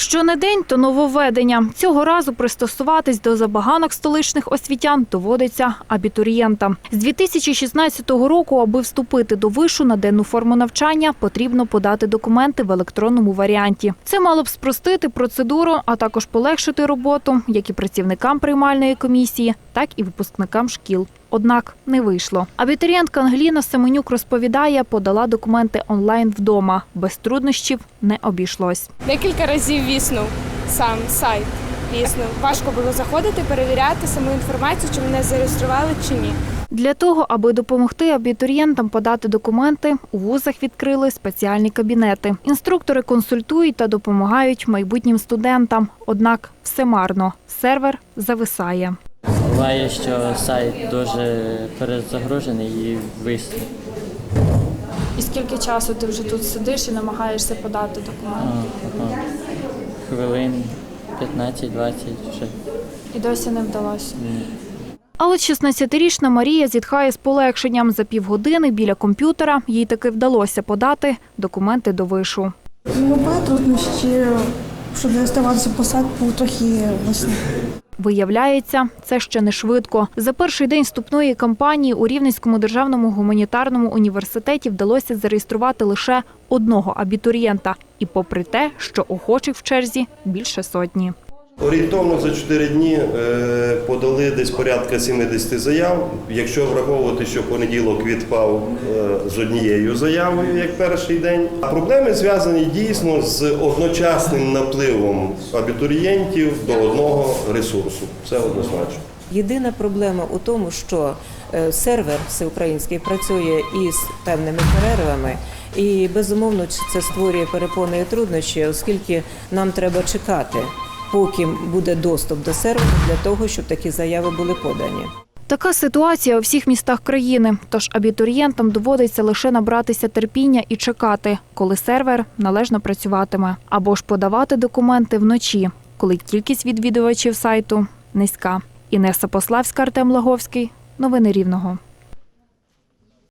Щонедень то нововведення. Цього разу пристосуватись до забаганок столичних освітян доводиться абітурієнтам. З 2016 року, аби вступити до вишу на денну форму навчання, потрібно подати документи в електронному варіанті. Це мало б спростити процедуру, а також полегшити роботу як і працівникам приймальної комісії, так і випускникам шкіл. Однак не вийшло. Абітурієнтка Ангеліна Семенюк розповідає, подала документи онлайн вдома. Без труднощів не обійшлось. Декілька разів віснув сам сайт. Віснув. Важко було заходити, перевіряти саму інформацію, чи мене зареєстрували чи ні. Для того, аби допомогти абітурієнтам подати документи, у вузах відкрили спеціальні кабінети. Інструктори консультують та допомагають майбутнім студентам. Однак все марно. Сервер зависає. Буває, що сайт дуже перезагружений і висить. І скільки часу ти вже тут сидиш і намагаєшся подати документи? Хвилин 15-20 вже. І досі не вдалося. А от 16-річна Марія зітхає з полегшенням. За півгодини біля комп'ютера їй таки вдалося подати документи до вишу. Ну, багато труднощі, щоб реєструватися посад, був трохи власне. Виявляється, це ще не швидко. За перший день вступної кампанії у Рівненському державному гуманітарному університеті вдалося зареєструвати лише одного абітурієнта. І попри те, що охочих в черзі більше сотні. Орієнтовно за 4 дні е, подали десь порядка 70 заяв. Якщо враховувати, що понеділок відпав е, з однією заявою, як перший день. А Проблеми зв'язані дійсно з одночасним напливом абітурієнтів до одного ресурсу. Це однозначно. Єдина проблема у тому, що е, сервер всеукраїнський працює із певними перервами, і безумовно це створює перепони і труднощі, оскільки нам треба чекати, поки буде доступ до серверу для того, щоб такі заяви були подані. Така ситуація у всіх містах країни. Тож абітурієнтам доводиться лише набратися терпіння і чекати, коли сервер належно працюватиме, або ж подавати документи вночі, коли кількість відвідувачів сайту низька. Інеса Пославська, Артем Лаговський. Новини Рівного.